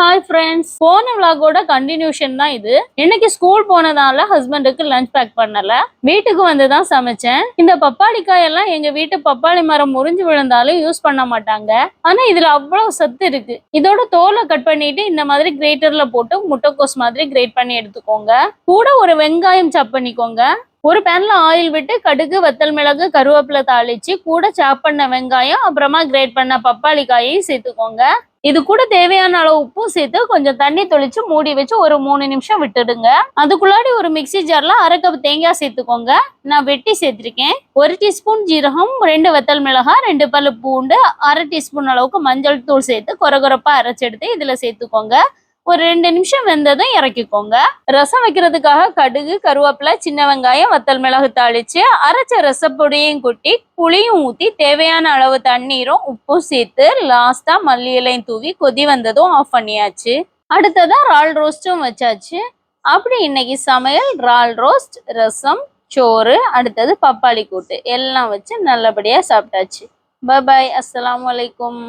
Hi friends போன விளாகோட continuation தான் இது. இன்னைக்கு ஸ்கூல் போனதால ஹஸ்பண்டுக்கு லஞ்ச் பேக் பண்ணல. வீட்டுக்கு வந்து தான் சமைச்சேன். இந்த பப்பாளிக்காய் எல்லாம் எங்க வீட்டு பப்பாளி மரம் முறிஞ்சு விழுந்தாலும் யூஸ் பண்ண மாட்டாங்க. ஆனா இதுல அவ்வளவு சத்து இருக்கு. இதோட தோலை கட் பண்ணிட்டு இந்த மாதிரி கிரேட்டர்ல போட்டு முட்டைக்கோஸ் மாதிரி கிரேட் பண்ணி எடுத்துக்கோங்க. கூட ஒரு வெங்காயம் சப் பண்ணிக்கோங்க. ஒரு பேன்ல ஆயில் விட்டு கடுகு வத்தல் மிளகு கருவேப்பிலை தாளிச்சு கூட சாப் பண்ண வெங்காயம் அப்புறமா கிரேட் பண்ண பப்பாளி காயையும் சேர்த்துக்கோங்க. இது கூட தேவையான அளவு உப்பும் சேர்த்து கொஞ்சம் தண்ணி தொளிச்சு மூடி வச்சு ஒரு மூணு நிமிஷம் விட்டுடுங்க. அதுக்குள்ளாடி ஒரு மிக்ஸி ஜார்ல அரை கப் தேங்காய் சேர்த்துக்கோங்க. நான் வெட்டி சேர்த்திருக்கேன். ஒரு டீஸ்பூன் ஜீரகம் ரெண்டு வத்தல் மிளகாய் ரெண்டு பல்லு பூண்டு அரை டீஸ்பூன் அளவுக்கு மஞ்சள் தூள் சேர்த்து கொரகொரப்பா அரைச்செடுத்து இதுல சேர்த்துக்கோங்க. ஒரு ரெண்டு நிமிஷம் வெந்ததும் இறக்கிக்கோங்க. ரசம் வைக்கிறதுக்காக கடுகு கருவேப்பிலை சின்ன வெங்காயம் வத்தல் மிளகு தாளிச்சு அரைச்ச ரசப்பொடியும் கொட்டி புளியும் ஊத்தி தேவையான அளவு தண்ணீரும் உப்பும் சேர்த்து லாஸ்டா மல்லி இலையும் தூவி கொதி வந்ததும் ஆஃப் பண்ணியாச்சு. அடுத்ததா ரால் ரோஸ்டும் வச்சாச்சு. அப்படி இன்னைக்கு சமையல் ரால் ரோஸ்ட் ரசம் சோறு அடுத்தது பப்பாளி கூட்டு. எல்லாம் வச்சு நல்லபடியா சாப்பிட்டாச்சு. பாய் அஸ்லாம் வலைக்கும்